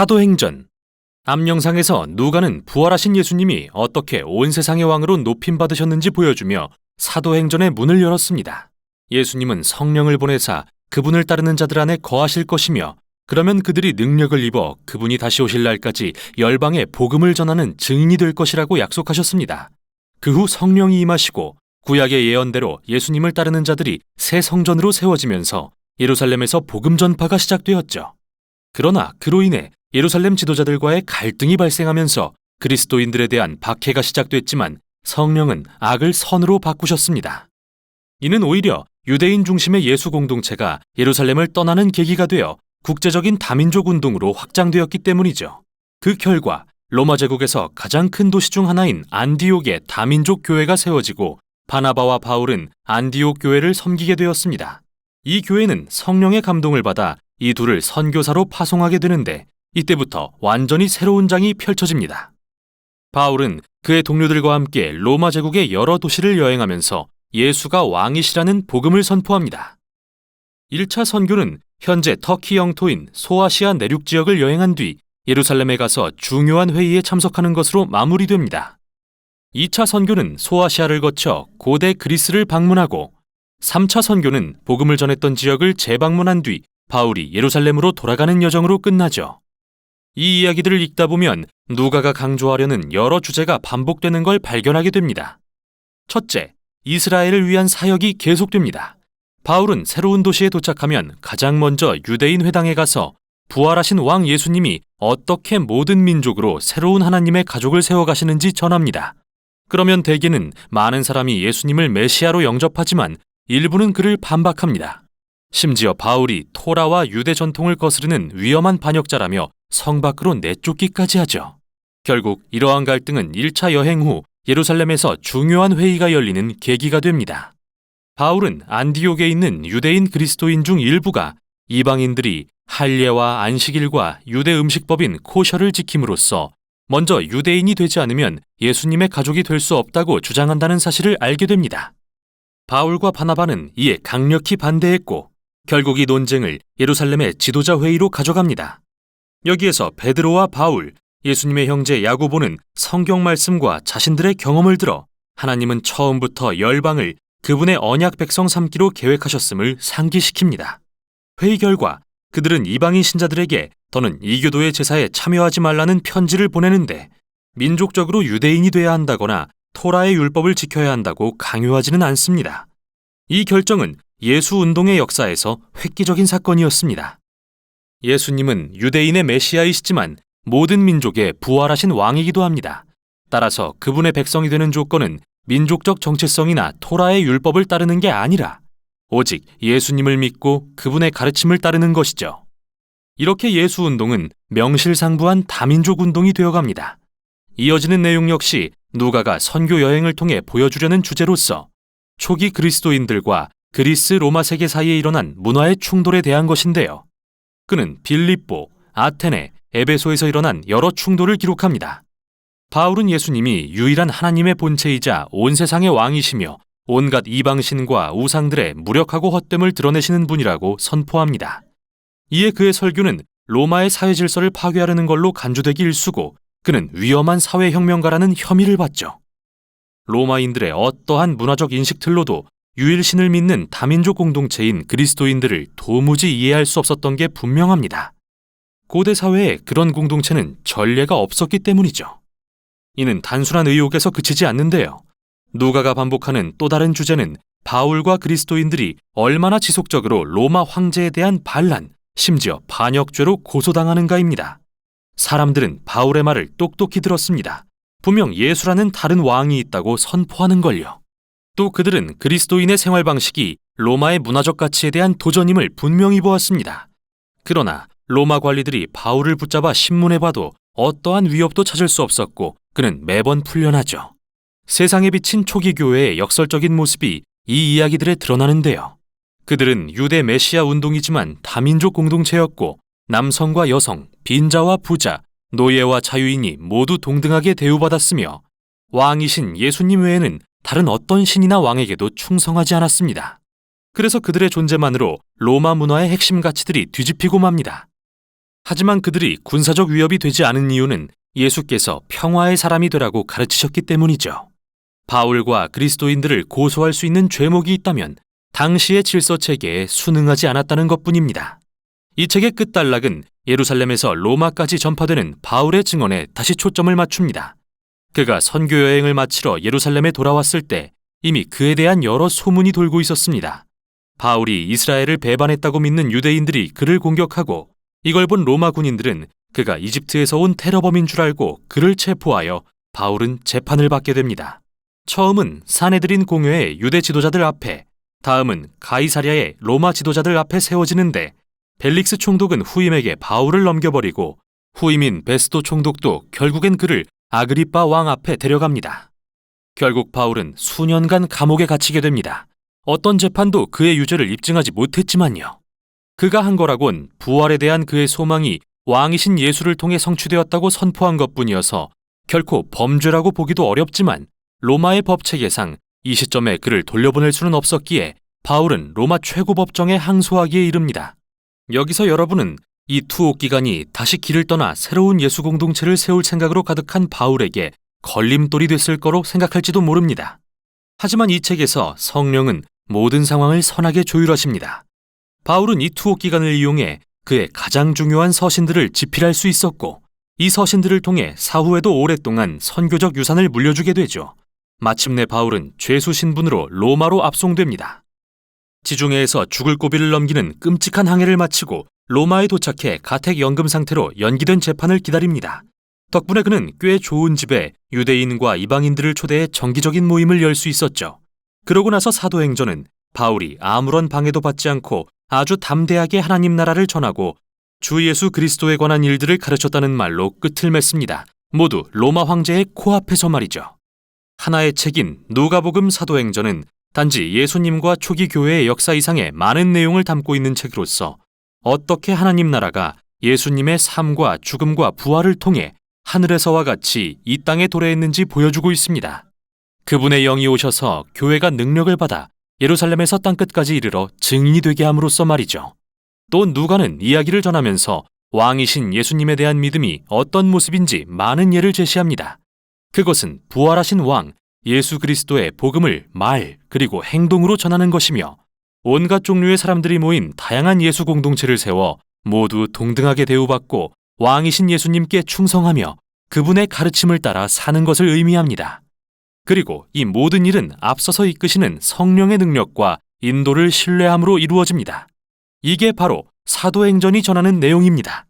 사도행전 앞 영상에서 누가는 부활하신 예수님이 어떻게 온 세상의 왕으로 높임 받으셨는지 보여주며 사도행전의 문을 열었습니다. 예수님은 성령을 보내사 그분을 따르는 자들 안에 거하실 것이며 그러면 그들이 능력을 입어 그분이 다시 오실 날까지 열방에 복음을 전하는 증인이 될 것이라고 약속하셨습니다. 그 후 성령이 임하시고 구약의 예언대로 예수님을 따르는 자들이 새 성전으로 세워지면서 예루살렘에서 복음 전파가 시작되었죠. 그러나 그로 인해 예루살렘 지도자들과의 갈등이 발생하면서 그리스도인들에 대한 박해가 시작됐지만 성령은 악을 선으로 바꾸셨습니다. 이는 오히려 유대인 중심의 예수 공동체가 예루살렘을 떠나는 계기가 되어 국제적인 다민족 운동으로 확장되었기 때문이죠. 그 결과 로마 제국에서 가장 큰 도시 중 하나인 안디옥의 다민족 교회가 세워지고 바나바와 바울은 안디옥 교회를 섬기게 되었습니다. 이 교회는 성령의 감동을 받아 이 둘을 선교사로 파송하게 되는데 이때부터 완전히 새로운 장이 펼쳐집니다. 바울은 그의 동료들과 함께 로마 제국의 여러 도시를 여행하면서 예수가 왕이시라는 복음을 선포합니다. 1차 선교는 현재 터키 영토인 소아시아 내륙 지역을 여행한 뒤 예루살렘에 가서 중요한 회의에 참석하는 것으로 마무리됩니다. 2차 선교는 소아시아를 거쳐 고대 그리스를 방문하고 3차 선교는 복음을 전했던 지역을 재방문한 뒤 바울이 예루살렘으로 돌아가는 여정으로 끝나죠. 이 이야기들을 읽다 보면 누가가 강조하려는 여러 주제가 반복되는 걸 발견하게 됩니다. 첫째, 이스라엘을 위한 사역이 계속됩니다. 바울은 새로운 도시에 도착하면 가장 먼저 유대인 회당에 가서 부활하신 왕 예수님이 어떻게 모든 민족으로 새로운 하나님의 가족을 세워가시는지 전합니다. 그러면 대개는 많은 사람이 예수님을 메시아로 영접하지만 일부는 그를 반박합니다. 심지어 바울이 토라와 유대 전통을 거스르는 위험한 반역자라며 성 밖으로 내쫓기까지 하죠. 결국 이러한 갈등은 1차 여행 후 예루살렘에서 중요한 회의가 열리는 계기가 됩니다. 바울은 안디옥에 있는 유대인 그리스도인 중 일부가 이방인들이 할례와 안식일과 유대 음식법인 코셔를 지킴으로써 먼저 유대인이 되지 않으면 예수님의 가족이 될 수 없다고 주장한다는 사실을 알게 됩니다. 바울과 바나바는 이에 강력히 반대했고 결국 이 논쟁을 예루살렘의 지도자 회의로 가져갑니다. 여기에서 베드로와 바울, 예수님의 형제 야고보는 성경 말씀과 자신들의 경험을 들어 하나님은 처음부터 열방을 그분의 언약 백성 삼기로 계획하셨음을 상기시킵니다. 회의 결과 그들은 이방인 신자들에게 더는 이교도의 제사에 참여하지 말라는 편지를 보내는데 민족적으로 유대인이 돼야 한다거나 토라의 율법을 지켜야 한다고 강요하지는 않습니다. 이 결정은 예수 운동의 역사에서 획기적인 사건이었습니다. 예수님은 유대인의 메시아이시지만 모든 민족의 부활하신 왕이기도 합니다. 따라서 그분의 백성이 되는 조건은 민족적 정체성이나 토라의 율법을 따르는 게 아니라 오직 예수님을 믿고 그분의 가르침을 따르는 것이죠. 이렇게 예수 운동은 명실상부한 다민족 운동이 되어갑니다. 이어지는 내용 역시 누가가 선교 여행을 통해 보여주려는 주제로서 초기 그리스도인들과 그리스 로마 세계 사이에 일어난 문화의 충돌에 대한 것인데요. 그는 빌립보, 아테네, 에베소에서 일어난 여러 충돌을 기록합니다. 바울은 예수님이 유일한 하나님의 본체이자 온 세상의 왕이시며 온갖 이방신과 우상들의 무력하고 헛됨을 드러내시는 분이라고 선포합니다. 이에 그의 설교는 로마의 사회 질서를 파괴하려는 걸로 간주되기 일쑤고 그는 위험한 사회혁명가라는 혐의를 받죠. 로마인들의 어떠한 문화적 인식 틀로도 유일신을 믿는 다민족 공동체인 그리스도인들을 도무지 이해할 수 없었던 게 분명합니다. 고대 사회에 그런 공동체는 전례가 없었기 때문이죠. 이는 단순한 의혹에서 그치지 않는데요. 누가가 반복하는 또 다른 주제는 바울과 그리스도인들이 얼마나 지속적으로 로마 황제에 대한 반란, 심지어 반역죄로 고소당하는가입니다. 사람들은 바울의 말을 똑똑히 들었습니다. 분명 예수라는 다른 왕이 있다고 선포하는 걸요. 또 그들은 그리스도인의 생활 방식이 로마의 문화적 가치에 대한 도전임을 분명히 보았습니다. 그러나 로마 관리들이 바울을 붙잡아 신문해 봐도 어떠한 위협도 찾을 수 없었고 그는 매번 풀려나죠. 세상에 비친 초기 교회의 역설적인 모습이 이 이야기들에 드러나는데요. 그들은 유대 메시아 운동이지만 다민족 공동체였고 남성과 여성, 빈자와 부자, 노예와 자유인이 모두 동등하게 대우받았으며 왕이신 예수님 외에는 다른 어떤 신이나 왕에게도 충성하지 않았습니다. 그래서 그들의 존재만으로 로마 문화의 핵심 가치들이 뒤집히고 맙니다. 하지만 그들이 군사적 위협이 되지 않은 이유는 예수께서 평화의 사람이 되라고 가르치셨기 때문이죠. 바울과 그리스도인들을 고소할 수 있는 죄목이 있다면 당시의 질서 체계에 순응하지 않았다는 것 뿐입니다. 이 책의 끝단락은 예루살렘에서 로마까지 전파되는 바울의 증언에 다시 초점을 맞춥니다. 그가 선교 여행을 마치러 예루살렘에 돌아왔을 때 이미 그에 대한 여러 소문이 돌고 있었습니다. 바울이 이스라엘을 배반했다고 믿는 유대인들이 그를 공격하고 이걸 본 로마 군인들은 그가 이집트에서 온 테러범인 줄 알고 그를 체포하여 바울은 재판을 받게 됩니다. 처음은 사내들인 공회의 유대 지도자들 앞에, 다음은 가이사랴의 로마 지도자들 앞에 세워지는데 벨릭스 총독은 후임에게 바울을 넘겨버리고 후임인 베스도 총독도 결국엔 그를 아그리빠 왕 앞에 데려갑니다. 결국 바울은 수년간 감옥에 갇히게 됩니다. 어떤 재판도 그의 유죄를 입증하지 못했지만요. 그가 한 거라곤 부활에 대한 그의 소망이 왕이신 예수를 통해 성취되었다고 선포한 것 뿐이어서 결코 범죄라고 보기도 어렵지만 로마의 법체계상 이 시점에 그를 돌려보낼 수는 없었기에 바울은 로마 최고법정에 항소하기에 이릅니다. 여기서 여러분은 이 투옥 기간이 다시 길을 떠나 새로운 예수 공동체를 세울 생각으로 가득한 바울에게 걸림돌이 됐을 거로 생각할지도 모릅니다. 하지만 이 책에서 성령은 모든 상황을 선하게 조율하십니다. 바울은 이 투옥 기간을 이용해 그의 가장 중요한 서신들을 집필할 수 있었고 이 서신들을 통해 사후에도 오랫동안 선교적 유산을 물려주게 되죠. 마침내 바울은 죄수 신분으로 로마로 압송됩니다. 지중해에서 죽을 고비를 넘기는 끔찍한 항해를 마치고 로마에 도착해 가택 연금 상태로 연기된 재판을 기다립니다. 덕분에 그는 꽤 좋은 집에 유대인과 이방인들을 초대해 정기적인 모임을 열 수 있었죠. 그러고 나서 사도행전은 바울이 아무런 방해도 받지 않고 아주 담대하게 하나님 나라를 전하고 주 예수 그리스도에 관한 일들을 가르쳤다는 말로 끝을 맺습니다. 모두 로마 황제의 코앞에서 말이죠. 하나의 책인 누가복음 사도행전은 단지 예수님과 초기 교회의 역사 이상의 많은 내용을 담고 있는 책으로서 어떻게 하나님 나라가 예수님의 삶과 죽음과 부활을 통해 하늘에서와 같이 이 땅에 도래했는지 보여주고 있습니다. 그분의 영이 오셔서 교회가 능력을 받아 예루살렘에서 땅끝까지 이르러 증인이 되게 함으로써 말이죠. 또 누가는 이야기를 전하면서 왕이신 예수님에 대한 믿음이 어떤 모습인지 많은 예를 제시합니다. 그것은 부활하신 왕 예수 그리스도의 복음을 말 그리고 행동으로 전하는 것이며 온갖 종류의 사람들이 모인 다양한 예수 공동체를 세워 모두 동등하게 대우받고 왕이신 예수님께 충성하며 그분의 가르침을 따라 사는 것을 의미합니다. 그리고 이 모든 일은 앞서서 이끄시는 성령의 능력과 인도를 신뢰함으로 이루어집니다. 이게 바로 사도행전이 전하는 내용입니다.